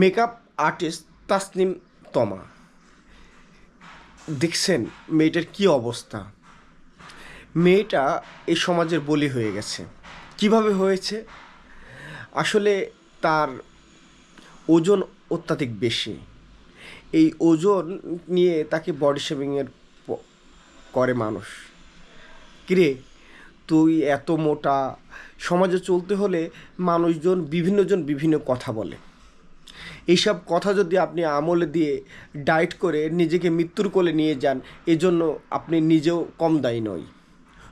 Makeup artist Tasnim তমা। দেখছেন মেয়েটার কি অবস্থা? মেয়েটা এই সমাজের বলি হয়ে গেছে। কীভাবে হয়েছে? আসলে তার ওজন অত্যাধিক বেশি। এই ওজন নিয়ে তাকে বডি শেমিংয়ের করে মানুষ। কিরে, তুই এত মোটা? সমাজে চলতে হলে মানুষজন বিভিন্নজন বিভিন্ন কথা বলে। এইসব কথা যদি আপনি আমলে দিয়ে ডায়েট করে নিজেকে মৃত্যুর কোলে নিয়ে যান, এজন্য আপনি নিজেও কম দায়ী নয়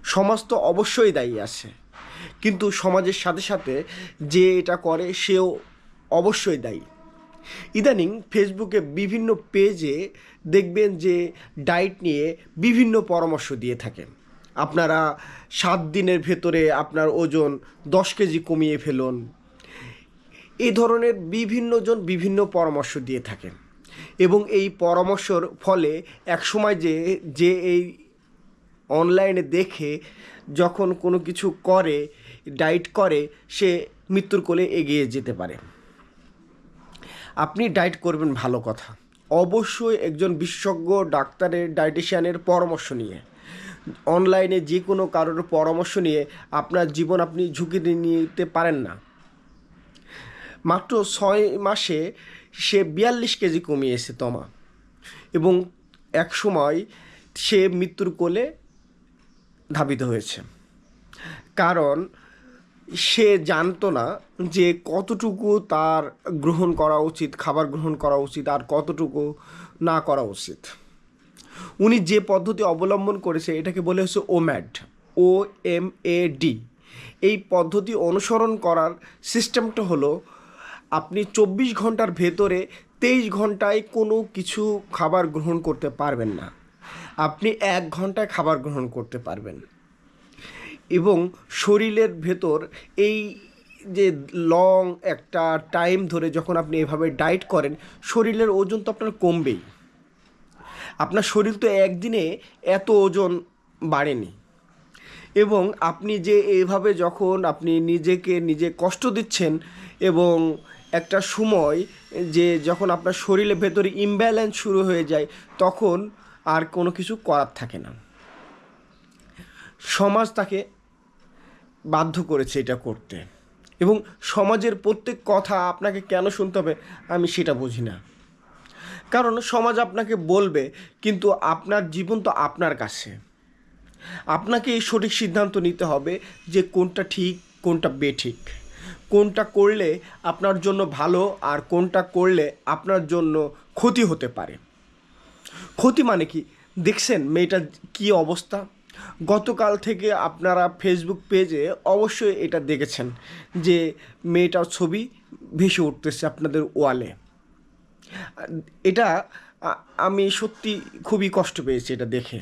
সমাজ তো অবশ্যই দায়ী আছে। কিন্তু সমাজের সাথে সাথে যে এটা করে, সেও অবশ্যই দায়ী। ইদানিং ফেসবুকে বিভিন্ন পেজে দেখবেন যে ডায়েট নিয়ে বিভিন্ন পরামর্শ দিয়ে থাকেন। আপনারা সাত দিনের ভেতরে আপনার ওজন দশ কেজি কমিয়ে ফেলুন এই ধরনের বিভিন্নজন বিভিন্ন পরামর্শ দিয়ে থাকেন। এবং এই পরামর্শর ফলে একসময় যে যে এই অনলাইনে দেখে যখন কোনো কিছু করে, ডায়েট করে, সে মৃত্যুর কোলে এগিয়ে যেতে পারে। আপনি ডায়েট করবেন ভালো কথা। অবশ্যই একজন বিশেষজ্ঞ ডাক্তারের, ডায়েটিশিয়ানের পরামর্শ নিয়ে। অনলাইনে যে কোনো কারোর পরামর্শ নিয়ে আপনার জীবন আপনি ঝুঁকি নিতে পারেন না। মাত্র ছয় মাসে সে বিয়াল্লিশ কেজি কমিয়েছে তমা। এবং এক সময় সে মৃত্যুর কোলে ধাবিত হয়েছে। কারণ সে জানতো না যে কতটুকু তার গ্রহণ করা উচিত, খাবার গ্রহণ করা উচিত আর কতটুকু না করা উচিত। উনি যে পদ্ধতি অবলম্বন করেছে, এটাকে বলে হচ্ছে ওম্যাড ও এম এ ডি এই পদ্ধতি অনুসরণ করার সিস্টেমটা হলো আপনি চব্বিশ ঘণ্টার ভেতরে তেইশ ঘন্টায় কোনো কিছু খাবার গ্রহণ করতে পারবেন না। আপনি এক ঘন্টায় খাবার গ্রহণ করতে পারবেন। এবং শরীরের ভেতর এই যে লং একটা টাইম ধরে যখন আপনি এভাবে ডায়েট করেন, শরীরের ওজন তো আপনার কমবেই। আপনার শরীর তো একদিনে এত ওজন বাড়েনি। এবং আপনি যে এইভাবে যখন আপনি নিজেকে নিজে কষ্ট দিচ্ছেন এবং একটা সময় যে যখন আপনার শরীরের ভেতরে ইমব্যালেন্স শুরু হয়ে যায়, তখন আর কোনো কিছু করার থাকে না। সমাজ তাকে বাধ্য করেছে এটা করতে। এবং সমাজের প্রত্যেক কথা আপনাকে কেন শুনতে হবে, আমি সেটা বুঝি না। কারণ সমাজ আপনাকে বলবে, কিন্তু আপনার জীবন তো আপনার কাছে। আপনাকে এই সঠিক সিদ্ধান্ত নিতে হবে যে কোনটা ঠিক, কোনটা বেঠিক। কোনটা করলে আপনার জন্য ভালো আর কোনটা করলে আপনার জন্য ক্ষতি হতে পারে। ক্ষতি মানে কি? দেখছেন মেয়েটার কি অবস্থা? গতকাল থেকে আপনারা ফেসবুক পেজে অবশ্যই এটা দেখেছেন যে মেয়েটার ছবি ভেসে উঠতেছে আপনাদের ওয়ালে। এটা আমি সত্যি খুবই কষ্ট পেয়েছি এটা দেখে।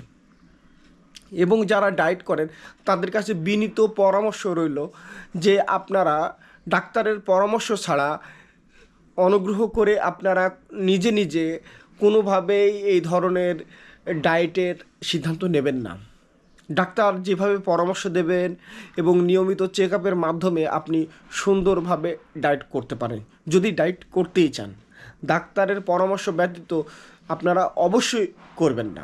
এবং যারা ডায়েট করেন, তাদের কাছে বিনীত পরামর্শ রইল যে আপনারা ডাক্তারের পরামর্শ ছাড়া অনুগ্রহ করে আপনারা নিজে নিজে কোনোভাবেই এই ধরনের ডায়েটের সিদ্ধান্ত নেবেন না। ডাক্তার যেভাবে পরামর্শ দেবেন এবং নিয়মিত চেক আপের মাধ্যমে আপনি সুন্দরভাবে ডায়েট করতে পারেন, যদি ডায়েট করতেই চান। ডাক্তারের পরামর্শ ব্যতীত আপনারা অবশ্যই করবেন না।